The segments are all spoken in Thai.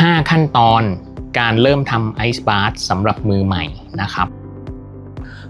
5 ขั้นตอนการเริ่มทำไอซ์บาร์สำหรับมือใหม่นะครับ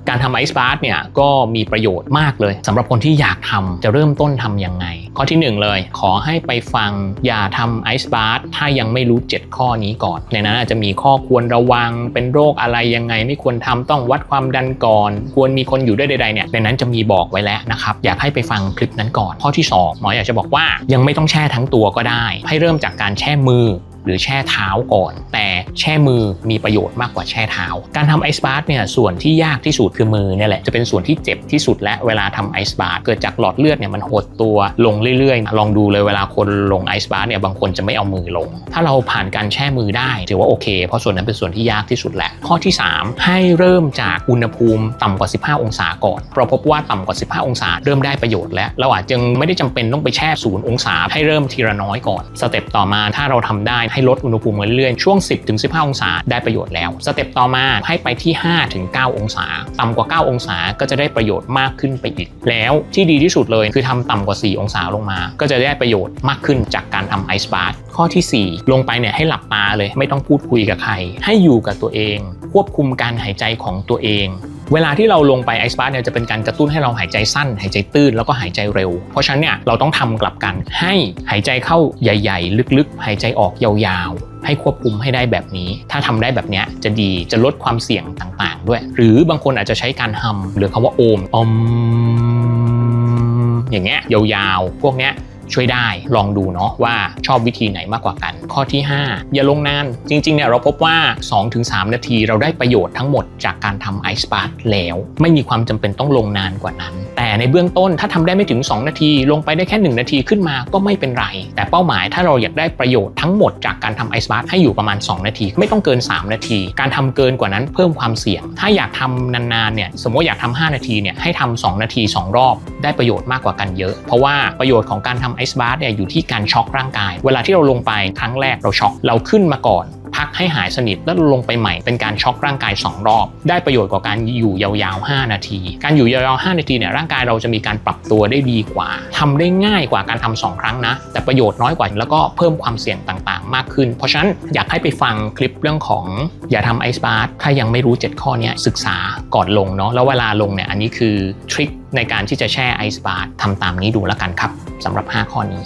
การทำไอซ์บาร์เนี่ยก็มีประโยชน์มากเลยสำหรับคนที่อยากทำจะเริ่มต้นทำยังไง ข้อที่หนึ่งเลย ขอให้ไปฟังอย่าทำไอซ์บาร์ถ้ายังไม่รู้ 7 ข้อนี้ก่อน ในนั้นอาจจะมีข้อควรระวังเป็นโรคอะไรยังไง ไม่ควรทำต้องวัดความดันก่อน ควรมีคนอยู่ด้วยใดๆเนี่ยในนั้นจะมีบอกไว้แล้วนะครับอยากให้ไปฟังคลิปนั้นก่อน ข้อที่สองหมออยากจะบอกว่ายังไม่ต้องแช่ทั้งตัวก็ได้ ให้เริ่มจากการแช่มือ หรือแช่เท้าก่อน แต่แช่มือมีประโยชน์มากกว่าแช่เท้า การทำไอซ์บาร์เนี่ยส่วนที่ยากที่สุดคือมือเนี่ยแหละจะเป็นส่วนที่เจ็บที่สุดและเวลาทำไอซ์บาร์เกิดจากหลอดเลือดเนี่ยมันหดตัวลงเรื่อยๆ ลองดูเลยเวลาคนลงไอซ์บาร์เนี่ยบางคนจะไม่เอามือลง ถ้าเราผ่านการแช่มือได้ถือว่าโอเค เพราะส่วนนั้นเป็นส่วนที่ยากที่สุดแหละ ข้อที่ 3 ให้เริ่มจากอุณหภูมิต่ำกว่า 15 องศาก่อนเราพบว่าต่ำกว่า 15 องศาเริ่มได้ประโยชน์แล้วเราอาจจะไม่ได้จำเป็นต้องไปแช่ศูนย์องศาให้เริ่มทีละน้อยก่อนสเต็ปต่อมาถ้าเราทำได้ให้ลดอุณหภูมิเรื่อยๆ ช่วง 10-15 องศาได้ประโยชน์แล้ว สเต็ปต่อมาให้ไปที่ 5-9 องศา ต่ำกว่า 9 องศาก็จะได้ประโยชน์มากขึ้นไปอีก แล้วที่ดีที่สุดเลยคือทำต่ำกว่า 4 องศาลงมา ก็จะได้ประโยชน์มากขึ้นจากการทำไอซ์บาร์ข้อที่ 4 ลงไปเนี่ยให้หลับตาเลยไม่ต้องพูดคุยกับใคร ให้อยู่กับตัวเอง ควบคุมการหายใจของตัวเอง เวลาที่เราลงไปไอซ์บาร์เนี่ยจะเป็นการกระตุ้นให้เราหายใจสั้น หายใจตื้นแล้วก็หายใจเร็ว เพราะฉะนั้นเนี่ยเราต้องทำกลับกันให้หายใจเข้าใหญ่ ๆ ลึกๆ หายใจออกยาวๆ ให้ควบคุมให้ได้แบบนี้ ถ้าทำได้แบบนี้จะดีจะลดความเสี่ยงต่างๆ ด้วย หรือบางคนอาจจะใช้การฮัมหรือคำว่าโอมอมอย่างเงี้ยยาวๆ พวกเนี้ย ช่วยได้ลองดูเนาะว่าชอบวิธีไหนมากกว่ากัน ข้อที่ 5 อย่าลงนานจริงๆเนี่ยเราพบว่า 2-3 นาทีเราได้ประโยชน์ทั้งหมดจากการทำไอซ์บาร์แล้ว ไม่มีความจำเป็นต้องลงนานกว่านั้น แต่ในเบื้องต้นถ้าทำได้ไม่ถึง 2 นาที ลงไปได้แค่ 1 นาทีขึ้นมาก็ไม่เป็นไร แต่เป้าหมายถ้าเราอยากได้ประโยชน์ทั้งหมดจากการทำไอซ์บาร์ให้อยู่ประมาณ 2 นาที ไม่ต้องเกิน 3 นาที การทำเกินกว่านั้นเพิ่มความเสี่ยง ถ้าอยากทำนานๆเนี่ยสมมติอยากทำ5นาทีเนี่ยให้ทำ2นาที 2 รอบได้ประโยชน์มากกว่ากันเยอะ เพราะว่าประโยชน์ของการทำไอซ์บาร์เนี่ยอยู่ที่การช็อกร่างกาย เวลาที่เราลงไปครั้งแรกเราช็อกเราขึ้นมาก่อน พักให้หายสนิทแล้วลงไปใหม่เป็นการช็อกร่างกาย 2 รอบ ได้ประโยชน์กว่าการอยู่ยาวๆ 5 นาที การอยู่ยาวๆ 5 นาทีเนี่ยร่างกายเราจะมีการปรับตัวได้ดีกว่าทำได้ง่ายกว่าการทำสองครั้งนะ แต่ประโยชน์น้อยกว่าแล้วก็เพิ่มความเสี่ยงต่างๆ มากขึ้น เพราะฉะนั้นอยากให้ไปฟังคลิปเรื่องของอย่าทำไอซ์บาร์ถ้ายังไม่รู้ 7 ข้อนี้ศึกษาก่อนลงเนาะแล้วเวลาลงเนี่ยอันนี้คือทริคในการที่จะแช่ไอซ์บาร์ทำตามนี้ดูแล้วกันครับสำหรับ 5 ข้อนี้